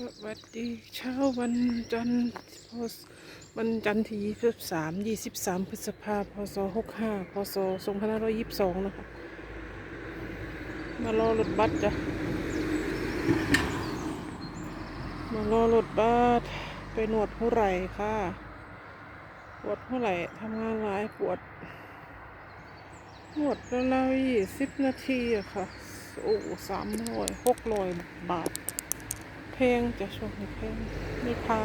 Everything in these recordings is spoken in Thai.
สวัสดีเช้าวันจันทร์พศวันจันทร์ที่ยี่สิบสามยี่สิบสามพฤษภาพศหกห้าพศสองพันห้าร้อยยี่สิบสองนะคะ มารอรถบัสจ้ะ มารอรถบัสไปหนวดหัวไหล่ค่ะ ปวดหัวไหล่ทำงานหลายปวดหนวดราวๆยี่สิบนาทีอะค่ะ โอ้สามร้อยหกร้อยบาท เพลงจะช่วงนี้เพลงนี่พา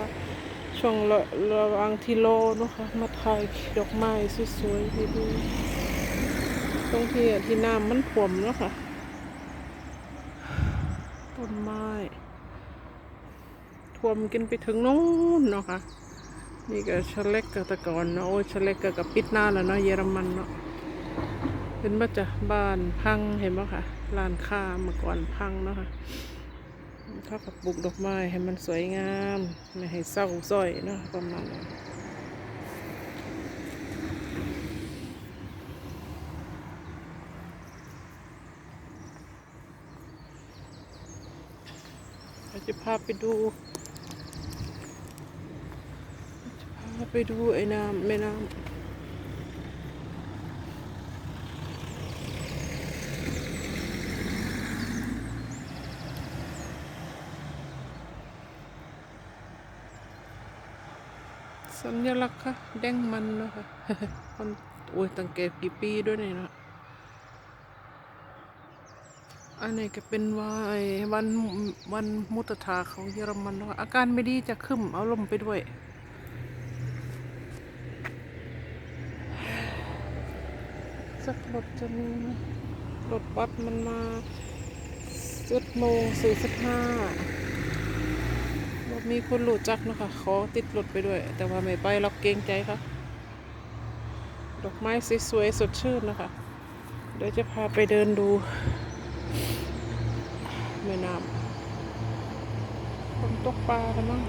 ช่วงระระวังที่โลเนาะคะมาถ่ายดอกไม้สวยๆให้ดูตรงที่ที่น้ำมันท่วมเนาะค่ะต้นไม้ท่วมกินไปถึงนู้นเนาะค่ะนี่ก็ชะเล็กกับตะกอนเนาะโอ้ชะเล็กก็กับปิดหน้าแล้วเนาะเยอรมันเนาะเห็นว่าจะบ้านพังเห็นไหมค่ะร้านค้าเมื่อก่อนพังเนาะค่ะ เท่ากับปลูกดอกไม้ให้มันสวยงาม ไม่ให้เศร้าส้อยเนาะประมาณนั้นเราจะพาไปดูจะพาไปดูไอ้น้ำแม่น้ำ สัญลักษณ์ค่ะแดงมันเนะค่ะคนโอ้ยตั้งแก่กี่ปีด้วยเนี่ยนะอันนี้ก็เป็นวายวันวันมุตตาของเยอรมันเนะคะอาการไม่ดีจะขึ้นเอาลมไปด้วยสักรถจะมีไหมรถบัสมันมาเจ็ดโมงสี่สิบห้า มีคนรู้จักนะคะขอติดรถไปด้วย แต่ว่าไม่ไปเราเกรงใจค่ะ ดอกไม้สวยๆสดชื่นนะคะ เดี๋ยวจะพาไปเดินดูแม่น้ำคนตกปลากันมั้ง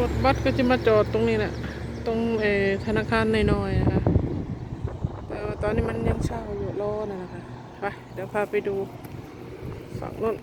รถบัสก็จะมาจอดตรงนี้แหละตรงเอธนาคารน้อยๆนะคะแต่ว่าตอนนี้มันยังเช่าอยู่รอนะนะคะไปเดี๋ยวพาไปดูฝั่งนู้น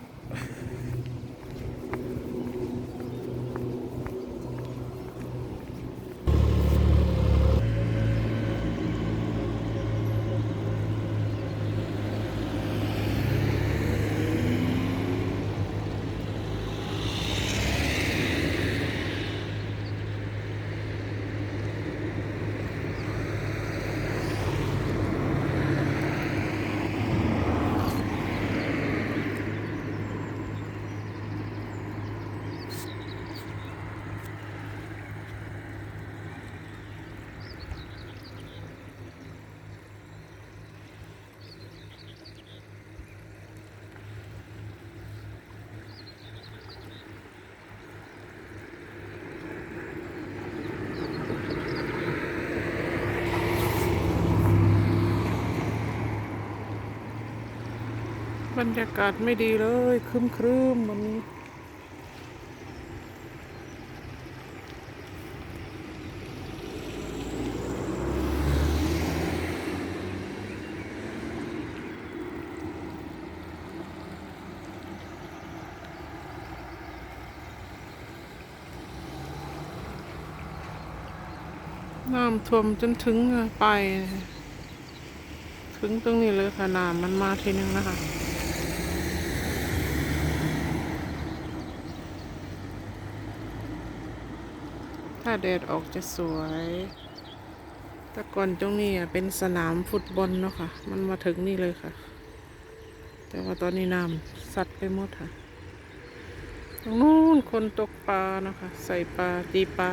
บ รรยากาศไม่ดีเลยครึมครึมวันนี้น้ำท่วมจนถึงไป ถึงตรงนี้เลยค่ะน้ำมันมาทีนึงนะคะ แดดออกจะสวยแต่ก่อนตรงนี้อะเป็นสนามฟุตบอลเนาะค่ะ มันมาถึงนี่เลยค่ะ แต่ว่าตอนนี้น้ำสัดไปหมดค่ะ ตรงนู้นคนตกปลานะคะใส่ปลาตีปลา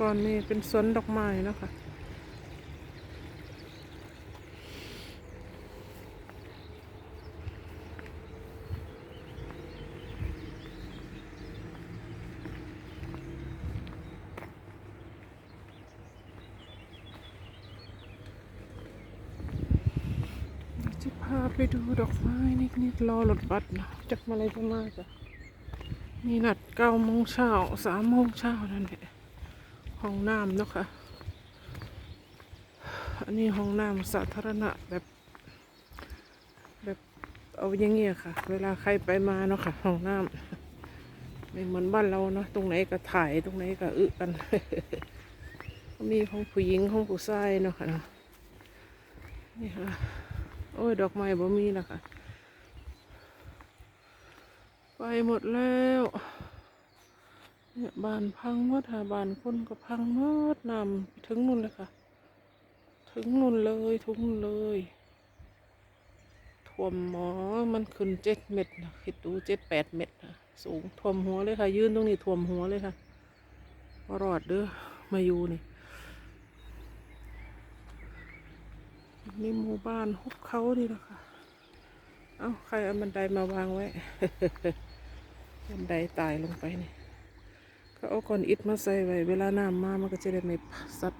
ก่อนนี่เป็นสวนดอกไม้นะคะจะพาไปดูดอกไม้นิดๆรอรถบัสนะจากมาเลยจะมาจ้ะมีนัดเก้าโมงเช้าสามโมงเช้านั่นแหละ ห้องน้ำเนาะค่ะ อันนี้ห้องน้ำสาธารณะแบบ แบบเอาอย่างเงี้ยค่ะ เวลาใครไปมาเนาะค่ะ ห้องน้ำไม่เหมือนบ้านเราเนาะตรงไหนก็ถ่ายตรงไหนก็อึกัน มีของผู้หญิงของผู้ชายเนาะคะเนาะนี่ค่ะ โอ้ย ดอกไม้บ่มีแล้วค่ะไปหมดแล้ว เนี่ยบ้านพังหมดค่ะบ้านคนก็พังหมดนำถึงนู่นเลยค่ะ ถึงนู่นเลยทุกนู่นเลยท่วมหมอมันขึ้นเจ็ดเมตรนะคิดดูเจ็ดแปดเมตรนะสูงท่วมหัวเลยค่ะ ยืนตรงนี้ท่วมหัวเลยค่ะบ่รอดเด้อมาอยู่นี่นี่หมู่บ้านฮุบเขานี่แหละค่ะเอ้า ใครเอาบันไดมาวางไว้ บันไดตายลงไปนี่ ก็เอาก้อนอิฐมาใส่ไว้ เวลาน้ำมามันก็จะได้ไม่ซัด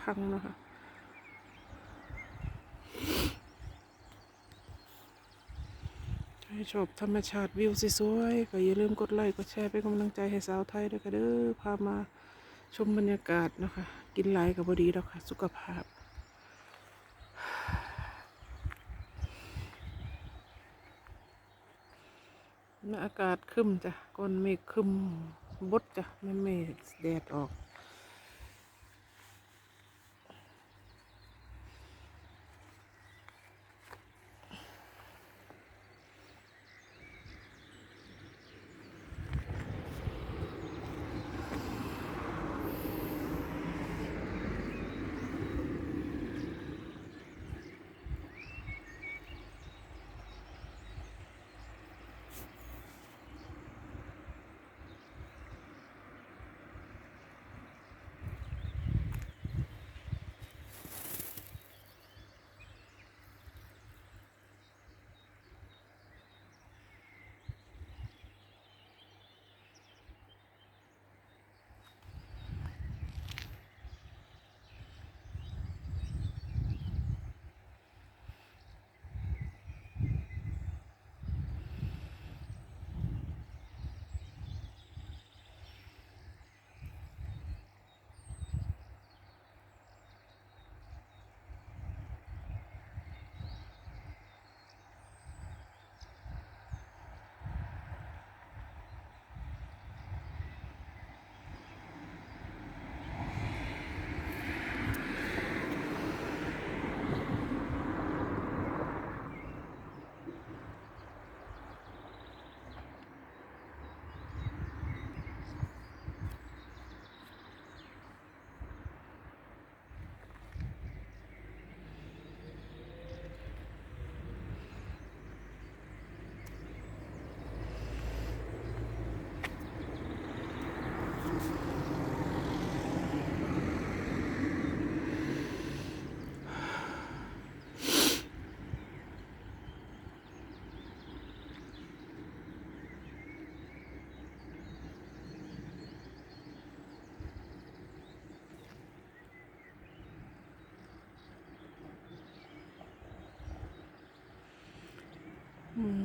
พังนะคะถ้ชอบธรรมชาติวิวสวยๆก็อย่าลืมกดไลค์กดแชร์เป็นกำลังใจให้สาวไทยด้วยค่ะเด้อพามาชมบรรยากาศนะคะ กินหลายกับบดีแล้วค่ะ สุขภาพ อากาศคึมจ้ะก้นเมฆคึมบดจ้ะไม่เมฆแดดออก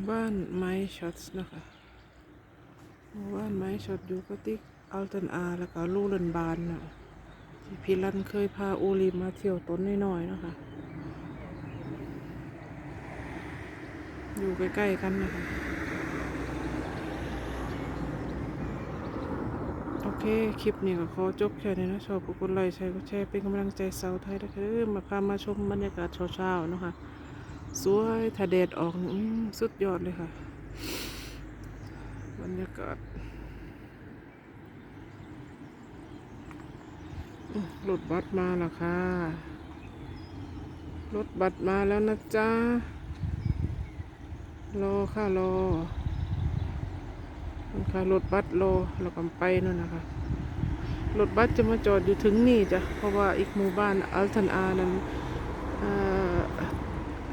บ้านไม้ช็อตนะคะหมู่บ้านไม้ช็อตอยู่กติกอัลตันอา แล้วก็ลูเลนบานน่ะที่พี่รันเคยพาอูรีมาเที่ยวต้นน้อยๆนะคะ อยู่ใกล้ๆกันนะคะโอเค คลิปนี้ก็ขอจบแค่นี้นะชอบก็กดไลค์ใช้กดแชร์เป็นกำลังใจสาวไทยนะคะเด้อมาพามาชมบรรยากาศเช้าๆนะคะ สวยถ้าแดดออกอสุดยอดเลยค่ะ บรรยากาศรถบัสมาแล้วค่ะ รถบัสมาแล้วนะจ๊ะ รอค่ะรอมันค่ะรถบัสรอเรากำไปนั่นนะคะ รถบัสจะมาจอดอยู่ถึงนี่จ้ะ เพราะว่าอีกหมู่บ้านอัลทันอานั้น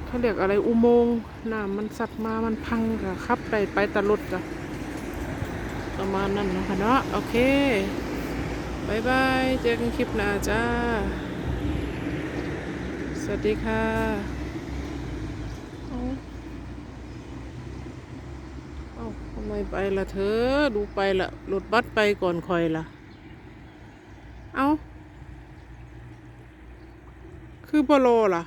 เอ่อเขาเรียกอะไรอุโมงค์น้ำมันสัดมามันพังค่ะขับไปไปตลดจ้ะประมาณนั้นนะคะเนาะโอเคบายบายเจอกันคลิปหน้าจ้า สวัสดีค่ะเอาเอาไม่ไปละเธอ ดูไปละรถบัสไปก่อนคอยละเอา คือบอโลล่ะ